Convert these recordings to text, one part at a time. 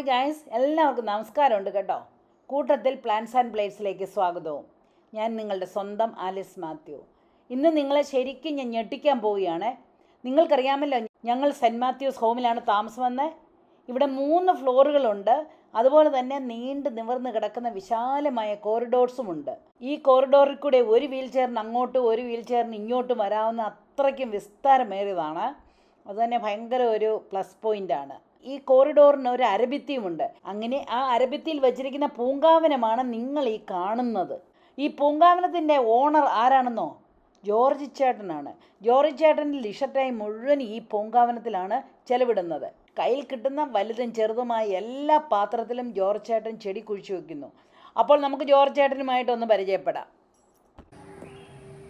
Hi guys എല്ലാവർക്കും നമസ്കാരമുണ്ട് കേട്ടോ. കൂട്ടത്തിൽ പ്ലാൻസ് ആൻഡ് പ്ലേറ്റ്സിലേക്ക് സ്വാഗതവും. ഞാൻ നിങ്ങളുടെ സ്വന്തം ആലിസ് മാത്യു ഇന്ന് നിങ്ങളെ ശരിക്കും ഞാൻ ഞെട്ടിക്കാൻ പോവുകയാണ്. നിങ്ങൾക്കറിയാമല്ലോ ഞങ്ങൾ സെന്റ് മാത്യൂസ് ഹോമിലാണ് താമസമെന്ന്. ഇവിടെ മൂന്ന് ഫ്ലോറുകളുണ്ട്. അതുപോലെ തന്നെ നീണ്ട് നിവർന്ന് കിടക്കുന്ന വിശാലമായ കോറിഡോർസുമുണ്ട് ഈ കോറിഡോറിൽ കൂടെ ഒരു വീൽ ചെയറിന് അങ്ങോട്ടും ഒരു വീൽ ചെയറിന് ഇങ്ങോട്ടും വരാവുന്ന അത്രയ്ക്കും വിസ്താരമേറിയതാണ്. അതുതന്നെ ഭയങ്കര ഒരു പ്ലസ് പോയിന്റ് ആണ്. ഈ കോറിഡോറിന് ഒരു അരഭിത്തിയുമുണ്ട്. അങ്ങനെ ആ അരഭിത്തിയിൽ വച്ചിരിക്കുന്ന പൂങ്കാവനമാണ് നിങ്ങൾ ഈ കാണുന്നത്. ഈ പൂങ്കാവനത്തിന്റെ ഓണർ ആരാണെന്നോ? ജോർജ് ചേട്ടനാണ്. ജോർജ് ചേട്ടന്റെ ലിഷർ ടൈം മുഴുവൻ ഈ പൂങ്കാവനത്തിലാണ് ചെലവിടുന്നത്. കയ്യിൽ കിട്ടുന്ന വലുതും ചെറുതുമായ എല്ലാ പാത്രത്തിലും ജോർജ് ചേട്ടൻ ചെടി കുഴിച്ചു വെക്കുന്നു. അപ്പോൾ നമുക്ക് ജോർജ് ചേട്ടനുമായിട്ടൊന്ന് പരിചയപ്പെടാം.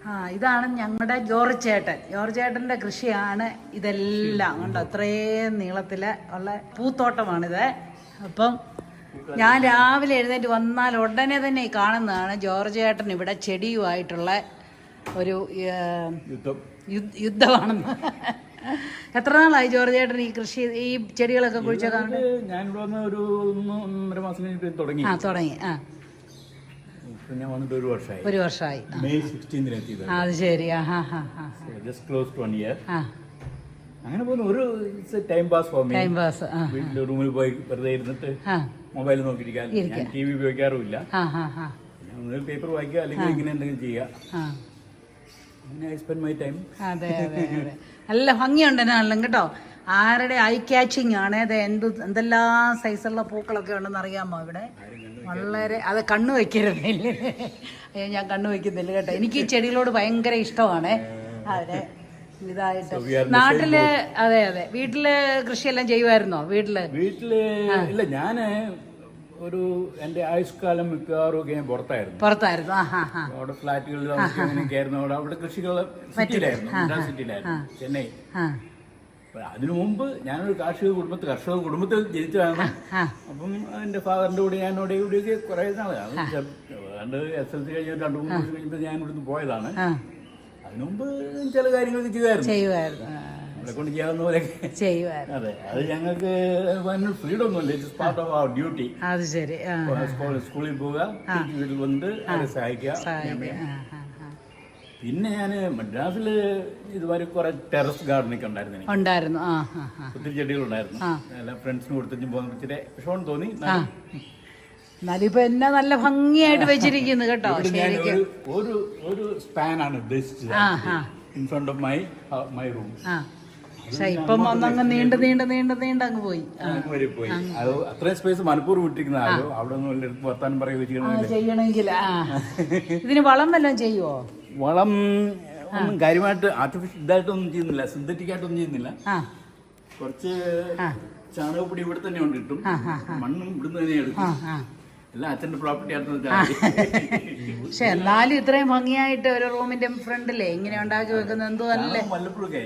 ആ ഇതാണ് ഞങ്ങളുടെ ജോർജ് ചേട്ടൻ ജോർജ് ചേട്ടന്റെ കൃഷിയാണ് ഇതെല്ലാം. കണ്ടോ അത്രയും നീളത്തിൽ ഉള്ള പൂത്തോട്ടമാണിത്. അപ്പം ഞാൻ രാവിലെ എഴുന്നേറ്റ് വന്നാൽ ഉടനെ തന്നെ കാണുന്നതാണ് ജോർജ് ചേട്ടൻ ഇവിടെ ചെടിയുമായിട്ടുള്ള ഒരു യുദ്ധമാണെന്ന്. എത്ര നാളായി ജോർജ് ചേട്ടൻ ഈ കൃഷി ഈ ചെടികളൊക്കെ കുഴിച്ചൊക്കെ ഞാൻ ഇവിടെ ഒരു ഒന്നര മാസം തുടങ്ങി. ആ തുടങ്ങി. ആ. ഞാൻ വന്നിട്ട് ഒരു വർഷമായി ഒരു വർഷമായി മെയ് സിക്സ്റ്റീൻതിന് എത്തിയത്. അത് ശരി. ആ ഹാ ഹാ ഹാ ജസ്റ്റ് ക്ലോസ് വൺ ഇയർ അങ്ങനെ പോലും ഒരു time pass for me time pass വീട്ടിൽ റൂമിൽ പോയി വെറുതെ ഇരുന്നിട്ട് മൊബൈൽ നോക്കിയിരിക്കാൻ. ഞാൻ ടി വി ഉപയോഗിക്കാറുമില്ല. പിന്നെ ഒന്നുകിൽ പേപ്പർ വായിക്കുക അല്ലെങ്കിൽ ഇങ്ങനെ എന്തെങ്കിലും ചെയ്യുക. അങ്ങനെ ഐ സ്പെൻഡ് മൈ ടൈം അതെ അതെ. നല്ല ഭംഗിയുണ്ട് എന്നാലും കേട്ടോ. ആരുടെ ഐ ക്യാച്ചിങ് ആണ് ഇത് എന്ത് എന്തെല്ലാം സൈസുള്ള പൂക്കളൊക്കെ ഉണ്ടെന്ന് അറിയാമോ ഇവിടെ? വളരെ അത് കണ്ണു വയ്ക്കരുത്? അയ്യോ ഞാൻ കണ്ണു വയ്ക്കുന്നില്ല കേട്ടോ. എനിക്ക് ഈ ചെടികളോട് ഭയങ്കര ഇഷ്ടമാണ്. അതെ ഇതായിട്ട്. നാട്ടിൽ അതെ അതെ. വീട്ടിൽ കൃഷിയെല്ലാം ചെയ്യുമായിരുന്നോ? വീട്ടിൽ? വീട്ടിൽ ഇല്ല ഞാൻ ഒരു എന്റെ ആയുഷ്കാലം മിക്കവാറും ഒക്കെ ഞാൻ പുറത്തായിരുന്നു. പുറത്തായിരുന്നു. അവിടെ ഫ്ലാറ്റുകളിൽ അങ്ങനെയൊക്കെ ആയിരുന്നു അവിടെ കൃഷികൾ സിറ്റിയിലായിരുന്നു സിറ്റിയിലായിരുന്നു. ചെന്നൈ. അതിനു മുമ്പ് ഞാനൊരു കാർഷിക കുടുംബത്തിൽ കർഷക കുടുംബത്തിൽ ജനിച്ചതാണ് അപ്പം എന്റെ ഫാദറിന്റെ കൂടെ ഞാൻ അവിടെ ഇവിടെയൊക്കെ കുറെ നാളാണ് എസ് എൽ സി കഴിഞ്ഞ രണ്ട് മൂന്ന് വർഷം കഴിഞ്ഞപ്പോൾ ഞാൻ ഇവിടുന്ന് പോയതാണ്. അതിനു മുമ്പ് ചില കാര്യങ്ങളൊക്കെ ചെയ്യുമായിരുന്നു. കൊണ്ട് ചെയ്യാവുന്ന പോലെ ചെയ്യുമായിരുന്നു അതെ അത് ഞങ്ങൾക്ക് ഫ്രീഡം ഒന്നുമില്ല. It's part of our duty അത് ശരി. സ്കൂളിൽ പോവുക വീട്ടിൽ വന്നിട്ട് അവരെ സഹായിക്കുക. പിന്നെ ഞാൻ മദ്രാസിൽ ഇതുവരെ കുറെ ടെറസ് ഉണ്ടായിരുന്നു എനിക്ക്. ഉണ്ടായിരുന്നു. ആ ഒത്തിരി ചെടികളുണ്ടായിരുന്നു എല്ലാ ഫ്രണ്ട്സിന് കൊടുത്തിട്ട് പോകുന്ന ഇച്ചിരി വിഷമം തോന്നി. എന്നാലിപ്പോ എന്നെ നല്ല ഭംഗിയായിട്ട് വെച്ചിരിക്കുന്നു കേട്ടോ. ഒരു ഒരു സ്പാൻ ആണ് ഉദ്ദേശിച്ചത്. In front of my my room പക്ഷെ ഇപ്പം വന്നങ്ങ് നീണ്ട് നീണ്ട് നീണ്ട് നീണ്ട് അങ്ങ് പോയി. വരെ പോയി. അത് അത്രയും സ്പേസ് മനഃപൂർവം ഇട്ടിരിക്കുന്ന ആരോ അവിടെ ഒന്നും വർത്താനം പറയുക ചെയ്യണമെങ്കിൽ ഇതിന് വളം വല്ലതും ചെയ്യുവോ? വളം ഒന്നും കാര്യമായിട്ട് ആർട്ടിഫിഷ്യൽ ഇതായിട്ടൊന്നും ചെയ്യുന്നില്ല സിന്തറ്റിക് ആയിട്ടൊന്നും ചെയ്യുന്നില്ല. കുറച്ച് ചാണകപ്പൊടി ഇവിടെ തന്നെ ഉണ്ട് കിട്ടും. മണ്ണും ഇവിടുന്ന് തന്നെ എടുക്കും എല്ലാം അച്ഛന്റെ പ്രോപ്പർട്ടി വെച്ചാൽ പക്ഷെ എന്നാലും ഇത്രയും ഭംഗിയായിട്ട് ഒരു റൂമിന്റെ ഫ്രണ്ടിലേ ഇങ്ങനെ ഉണ്ടാക്കി വെക്കുന്നത് എന്തോ അല്ലേ വല്ലപ്പോഴൊക്കെ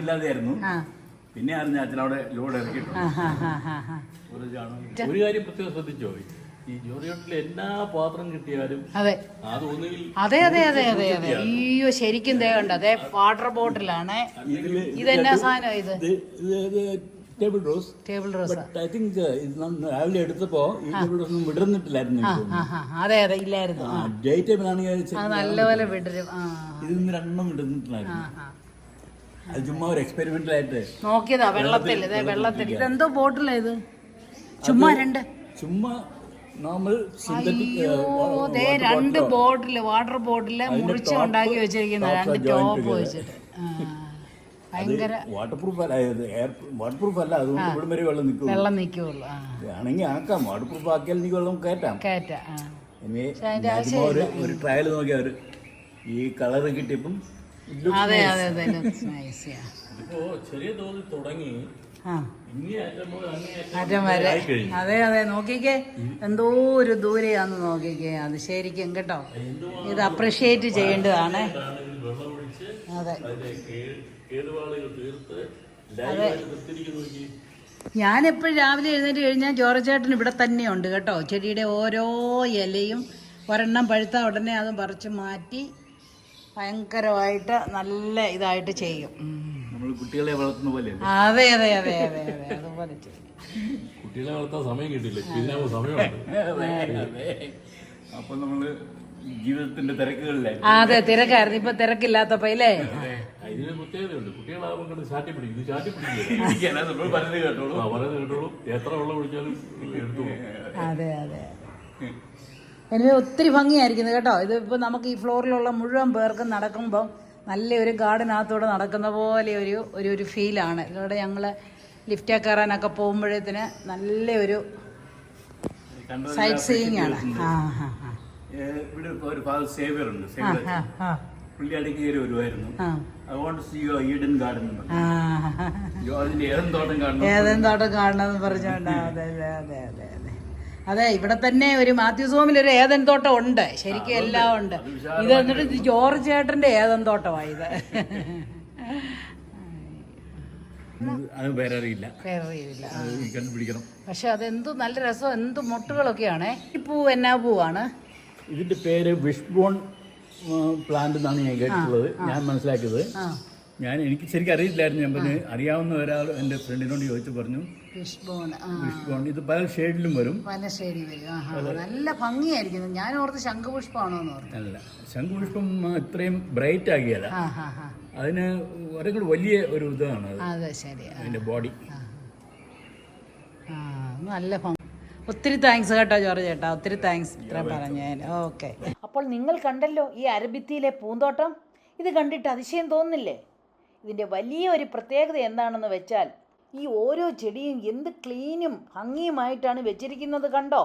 ഇല്ലാതെയായിരുന്നു. പിന്നെ അറിഞ്ഞ അച്ഛനവിടെ ലോഡ് ആ ഒരു കാര്യം പ്രത്യേകം ശ്രദ്ധിച്ചോ? ഈ ജോറിയോട്ടിൽ എല്ലാ പാത്രം കിട്ടിയാലും അതെ. അത് ഒന്നുകിൽ അതെ അതെ അതെ അതെ അതെ. അയ്യോ ശരിക്കും ദേഹമുണ്ട് അതെ വാട്ടർ ബോട്ടിലാണ്. ഇതെന്നാ സാധനം ഇത് table rose table rose I think രാവിലെ എടുത്തപ്പോ ഈ ടേബിൾ റോസ് ഒന്നും വിടർന്നിട്ടില്ലായിരുന്നു അതെ അതെ ഇല്ലായിരുന്നു ഡേ ടൈമിലാണെങ്കിൽ നല്ലപോലെ വിടരും ഇതിന്ന് രണ്ടെണ്ണം വിടർന്നിട്ടില്ലായിരുന്നു. അത് ചുമ്മാ ഒരു എക്സ്പെരിമെന്റൽ ആയിട്ട് നോക്കിയതാ വെള്ളത്തിൽ വെള്ളത്തിൽ ഇതെന്തോ ബോട്ടിലാ ഇത്? ചുമ്മാ രണ്ട്. ചുമ്മാ നോർമൽ സിന്തറ്റിക് ദേ രണ്ട് ബോട്ടിൽ വാട്ടർ ബോട്ടിൽ മുറിച്ച് ഉണ്ടാക്കി വെച്ചിരിക്കുന്ന രണ്ട് ടോപ്പ് വെച്ചിട്ട്. ഭയങ്കര വാട്ടർ പ്രൂഫ് അല്ല എയർ വാട്ടർ പ്രൂഫ് അല്ല അതുകൊണ്ട് ഇവിടെ വരെ വെള്ളം നിൽക്കും വെള്ളം നിൽക്കുള്ളൂ ആണെങ്കിൽ ആക്കാം വാട്ടർ പ്രൂഫ് ആക്കിയാൽ എനിക്ക് വെള്ളം കയറ്റാം. കയറ്റാം ഇനി ഒരു ഒരു ട്രയൽ നോക്കിയാൽ ഒരു ഈ കളർ കിട്ടിയപ്പം അതെ അതെ അതെ ഇപ്പോ ചെറിയ തോതിൽ തുടങ്ങി അറ്റം വരെ അതെ അതെ നോക്കിക്കേ എന്തോ ഒരു ദൂരെയാന്ന് നോക്കിക്കേ അത് ശരിക്കും കേട്ടോ. ഇത് അപ്രിഷിയേറ്റ് ചെയ്യേണ്ടതാണ്. അതെ. കേ- കേടുപാടുകൾ തീർത്ത് ലൈവായിട്ട് നിർത്തിയിരിക്കുന്നു ഞാൻ ഞാനെപ്പോഴും രാവിലെ എഴുന്നേറ്റ് കഴിഞ്ഞാൽ ജോർജ് ചേട്ടൻ ഇവിടെ തന്നെയുണ്ട് കേട്ടോ. ചെടിയുടെ ഓരോ ഇലയും ഒരെണ്ണം പഴുത്ത ഉടനെ അത് പറിച്ച് മാറ്റി ഭയങ്കരമായിട്ട് നല്ല ഇതായിട്ട് ചെയ്യും. നമ്മൾ കുട്ടികളെ വളർത്തുന്ന പോലെ അതെ അതെ അതെ അതെ അതെ അതുപോലെ ചെയ്യും. കുട്ടികളെ വളർത്താൻ സമയം കിട്ടില്ല ഇതിനാകുമ്പോൾ സമയമുണ്ട്. അപ്പൊ നമ്മൾ ജീവിതത്തിന്റെ തിരക്കുകളിലായി അതെ തിരക്കായിരുന്നു. ഇപ്പൊ തിരക്കില്ലാത്തപ്പോ അല്ലേ ഇതിന് പ്രത്യേകതയുണ്ട്. കുട്ടികളാകുമ്പോൾ കണ്ട് ചാറ്റി പിടിക്കും. ഇത് ചാറ്റി പിടിക്കില്ല? നമ്മൾ പറഞ്ഞത് കേട്ടോളൂ. ആ പറയുന്നത് കേട്ടോളൂ. എത്ര വെള്ളം കുടിച്ചാലും എടുത്തു അതെ അതെ എനിക്ക് ഒത്തിരി ഭംഗിയായിരിക്കുന്നു കേട്ടോ. ഇത് ഇപ്പോൾ നമുക്ക് ഈ ഫ്ലോറിലുള്ള മുഴുവൻ പേർക്കും നടക്കുമ്പോൾ നല്ലൊരു ഗാർഡനകത്തൂടെ നടക്കുന്ന പോലെ ഒരു ഒരു ഒരു ഫീലാണ്. ഇതോടെ ഞങ്ങൾ ലിഫ്റ്റ് കയറാനൊക്കെ പോകുമ്പോഴത്തേന് നല്ല ഒരു സൈറ്റ് സീയിങ് ആണ്. ആ ഇവിടെ ഇപ്പൊ ഒരു ഫാദർ സേവിയർ ഉണ്ട്. പുള്ളി ഇടയ്ക്ക് കയറി വരുമായിരുന്നു അതുകൊണ്ട് ഈഡൻ ഗാർഡൻ എന്ന് ഏതൻ തോട്ടം കാണണം എന്ന് കാണണമെന്ന് പറഞ്ഞോണ്ടാ അതെ അതെ അതെ അതെ അതെ. ഇവിടെ തന്നെ ഒരു മാത്യു സോമിൽ ഒരു ഏതൻ തോട്ടം ഉണ്ട്. ശരിക്കും എല്ലാം ഉണ്ട്. ഇത് എന്നിട്ട് ജോർജ് ചേട്ടന്റെ ഏതൻ തോട്ടമാണ് ഇത് അത് കണ്ടുപിടിക്കണം. പക്ഷെ അതെന്ത് നല്ല രസം എന്ത് മുട്ടുകളൊക്കെയാണേ. ഈ പൂ എന്നാ പൂവാണ്. ഇതിന്റെ പേര് വിഷ്ബോൺ പ്ലാന്റ് എന്നാണ് ഞാൻ കേട്ടിട്ടുള്ളത്. ഞാൻ മനസ്സിലാക്കിയത്. ഞാൻ എനിക്ക് ശരിക്കും അറിയില്ലായിരുന്നു. ഞാൻ പറഞ്ഞു അറിയാവുന്ന ഒരാൾ എന്റെ ഫ്രണ്ടിനോട് ചോദിച്ചു പറഞ്ഞു. ഇത് പല ഷെയ്ഡിലും വരും. പല ഷെയ്ഡിൽ വരും. നല്ല ഭംഗിയായിരിക്കും ഞാൻ ഓർത്ത് ശംഖുപുഷ്പമാണോ എന്ന് ഓർത്തു. അല്ല ശംഖുപുഷ്പം ഇത്രയും ബ്രൈറ്റ് ആകിയല്ല അതിന് ഒരേ കൂടി വലിയ ഒരു ഇതാണ് അത്. അതെ ശരി അതിന്റെ ബോഡി നല്ല ഭംഗി. ഒത്തിരി താങ്ക്സ് കേട്ടോ ജോർജ് ചേട്ടാ. ഒത്തിരി താങ്ക്സ് ഇത്ര പറഞ്ഞതിന്. ഓക്കെ അപ്പോൾ നിങ്ങൾ കണ്ടല്ലോ ഈ അരബിത്തിയിലെ പൂന്തോട്ടം? ഇത് കണ്ടിട്ട് അതിശയം തോന്നുന്നില്ലേ? ഇതിന്റെ വലിയ ഒരു പ്രത്യേകത എന്താണെന്ന് വെച്ചാൽ ഈ ഓരോ ചെടിയും എന്ത് ക്ലീനും ഭംഗിയുമായിട്ടാണ് വെച്ചിരിക്കുന്നത് കണ്ടോ?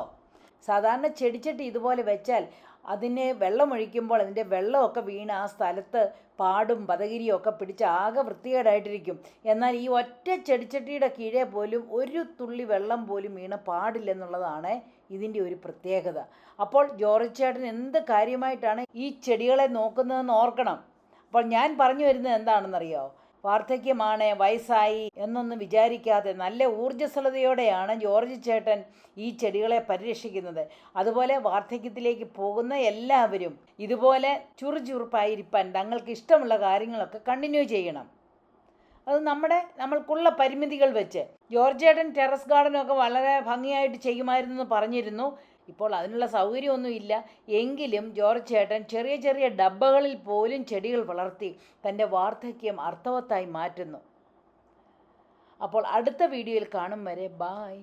സാധാരണ ചെടിച്ചട്ടി ഇതുപോലെ വെച്ചാൽ അതിനെ വെള്ളമൊഴിക്കുമ്പോൾ അതിന്റെ വെള്ളമൊക്കെ വീണ് ആ സ്ഥലത്ത് പാടും പതകിരിയും ഒക്കെ പിടിച്ച് ആകെ വൃത്തികേടായിട്ടിരിക്കും. എന്നാൽ ഈ ഒറ്റ ചെടിച്ചട്ടിയുടെ കീഴേ പോലും ഒരു തുള്ളി വെള്ളം പോലും വീണ് പാടില്ലെന്നുള്ളതാണ് ഇതിന്റെ ഒരു പ്രത്യേകത. അപ്പോൾ ജോർജ് ചേട്ടൻ എന്ത് കാര്യമായിട്ടാണ് ഈ ചെടികളെ നോക്കുന്നതെന്ന് ഓർക്കണം. അപ്പോൾ ഞാൻ പറഞ്ഞു വരുന്നത് എന്താണെന്നറിയോ? വാർദ്ധക്യമാണ് വയസ്സായി എന്നൊന്നും വിചാരിക്കാതെ നല്ല ഊർജസ്വലതയോടെയാണ് ജോർജ് ചേട്ടൻ ഈ ചെടികളെ പരിരക്ഷിക്കുന്നത്. അതുപോലെ വാർദ്ധക്യത്തിലേക്ക് പോകുന്ന എല്ലാവരും ഇതുപോലെ ചുറുചുറുപ്പായിരിക്കാൻ തങ്ങൾക്ക് ഇഷ്ടമുള്ള കാര്യങ്ങളൊക്കെ കണ്ടിന്യൂ ചെയ്യണം. അത് നമ്മുടെ നമ്മൾക്കുള്ള പരിമിതികൾ വെച്ച്. ജോർജ് ചേട്ടൻ ടെറസ് ഗാർഡനൊക്കെ വളരെ ഭംഗിയായിട്ട് ചെയ്യുമായിരുന്നു പറഞ്ഞിരുന്നു. ഇപ്പോൾ അതിനുള്ള സൗകര്യമൊന്നും ഇല്ല. എങ്കിലും ജോർജ് ചേട്ടൻ ചെറിയ ചെറിയ ഡബ്ബകളിൽ പോലും ചെടികൾ വളർത്തി തന്റെ വാർദ്ധക്യം അർത്ഥവത്തായി മാറ്റുന്നു. അപ്പോൾ അടുത്ത വീഡിയോയിൽ കാണും വരെ. ബായ്